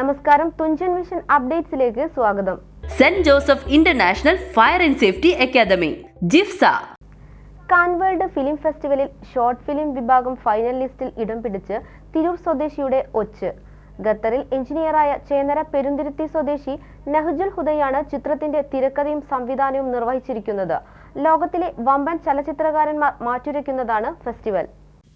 നമസ്കാരം തുഞ്ചൻ മിഷൻ അപ്ഡേറ്റ്സിലേക്ക് സ്വാഗതം. Saint Joseph international fire and safety academy ജിഫ്സ. കാൻവേൾഡ് film ഫെസ്റ്റിവലിൽ ഷോർട്ട് ഫിലിം വിഭാഗം ഫൈനൽ ലിസ്റ്റിൽ ഇടം പിടിച്ച് തിരൂർ സ്വദേശിയുടെ ഒച്ച്. ഖത്തറിൽ എഞ്ചിനീയറായ ചേന്നര പെരുന്തിരുത്തി സ്വദേശി നഹ്ജുൽ ഹുദയാണ് ചിത്രത്തിന്റെ തിരക്കഥയും സംവിധാനവും നിർവഹിച്ചിരിക്കുന്നത്. ലോകത്തിലെ വമ്പൻ ചലച്ചിത്രകാരന്മാർ മാറ്റുരയ്ക്കുന്നതാണ് ഫെസ്റ്റിവൽ.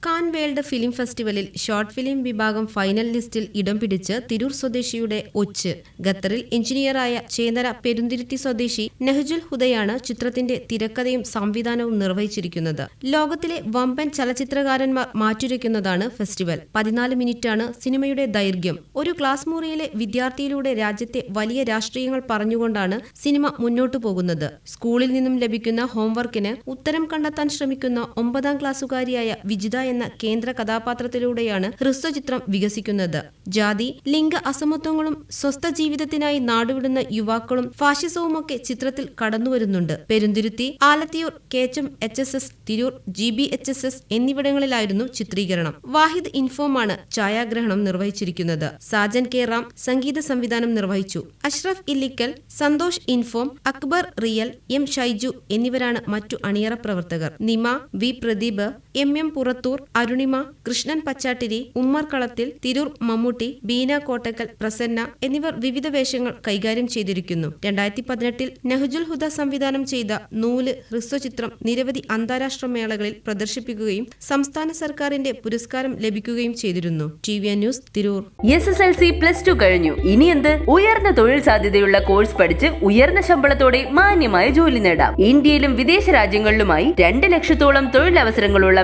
കാൻ വേൾഡ് ഫിലിം ഫെസ്റ്റിവലിൽ ഷോർട്ട് ഫിലിം വിഭാഗം ഫൈനൽ ലിസ്റ്റിൽ ഇടം പിടിച്ച് തിരൂർ സ്വദേശിയുടെ ഒച്ച്. ഖത്തറിൽ എഞ്ചിനീയറായ ചേന്നര പെരുന്തിരുത്തി സ്വദേശി നെഹ്ജുൽ ഹുദയാണ് ചിത്രത്തിന്റെ തിരക്കഥയും സംവിധാനവും നിർവഹിച്ചിരിക്കുന്നത്. ലോകത്തിലെ വമ്പൻ ചലച്ചിത്രകാരന്മാർ മാറ്റുരയ്ക്കുന്നതാണ് ഫെസ്റ്റിവൽ. പതിനാല് മിനിറ്റാണ് സിനിമയുടെ ദൈർഘ്യം. ഒരു ക്ലാസ് മുറിയിലെ വിദ്യാർത്ഥിയിലൂടെ രാജ്യത്തെ വലിയ രാഷ്ട്രീയങ്ങൾ പറഞ്ഞുകൊണ്ടാണ് സിനിമ മുന്നോട്ടു പോകുന്നത്. സ്കൂളിൽ നിന്നും ലഭിക്കുന്ന ഹോംവർക്കിന് ഉത്തരം കണ്ടെത്താൻ ശ്രമിക്കുന്ന ഒമ്പതാം ക്ലാസ്സുകാരിയായ വിജിത എന്ന കേന്ദ്ര കഥാപാത്രത്തിലൂടെയാണ് ഹ്രസ്വ ചിത്രം വികസിക്കുന്നത്. ജാതി ലിംഗ അസമത്വങ്ങളും സ്വസ്ഥ ജീവിതത്തിനായി നാടുവിടുന്ന യുവാക്കളും ഫാഷിസവുമൊക്കെ ചിത്രത്തിൽ കടന്നുവരുന്നുണ്ട്. Perunthiruthi Alathiyur കേച്ചം H S S Tirur G B H S S എന്നിവിടങ്ങളിലായിരുന്നു ചിത്രീകരണം. വാഹിദ് ഇൻഫോമാണ് ഛായാഗ്രഹണം നിർവഹിച്ചിരിക്കുന്നത്. സാജൻ കെ. റാം സംഗീത സംവിധാനം നിർവഹിച്ചു. Ashraf Illikkal Santhosh inform Akbar real M Shaiju എന്നിവരാണ് മറ്റു അണിയറ പ്രവർത്തകർ. Nima V Pradeep M M Purathur Arunima Krishnan Pachattiri Ummer Kalathil Tirur Mammootty Beena Kottakkal Prasanna എന്നിവർ വിവിധ വേഷങ്ങൾ കൈകാര്യം ചെയ്തിരിക്കുന്നു. രണ്ടായിരത്തി പതിനെട്ടിൽ നെഹ്ജുൽ ഹുദ സംവിധാനം ചെയ്ത നൂൽ ഹ്രസ്വചിത്രം നിരവധി അന്താരാഷ്ട്ര മേളകളിൽ പ്രദർശിപ്പിക്കുകയും സംസ്ഥാന സർക്കാരിന്റെ പുരസ്കാരം ലഭിക്കുകയും ചെയ്തിരുന്നു. T V news Tirur. S S L C plus two കഴിഞ്ഞു. ഇനി എന്ത്? ഉയർന്ന തൊഴിൽ സാധ്യതയുള്ള കോഴ്സ് പഠിച്ച് ഉയർന്ന ശമ്പളത്തോടെ മാന്യമായ ജോലി നേടാം. ഇന്ത്യയിലും വിദേശ രാജ്യങ്ങളിലുമായി രണ്ട് ലക്ഷത്തോളം തൊഴിലവസരങ്ങളുള്ള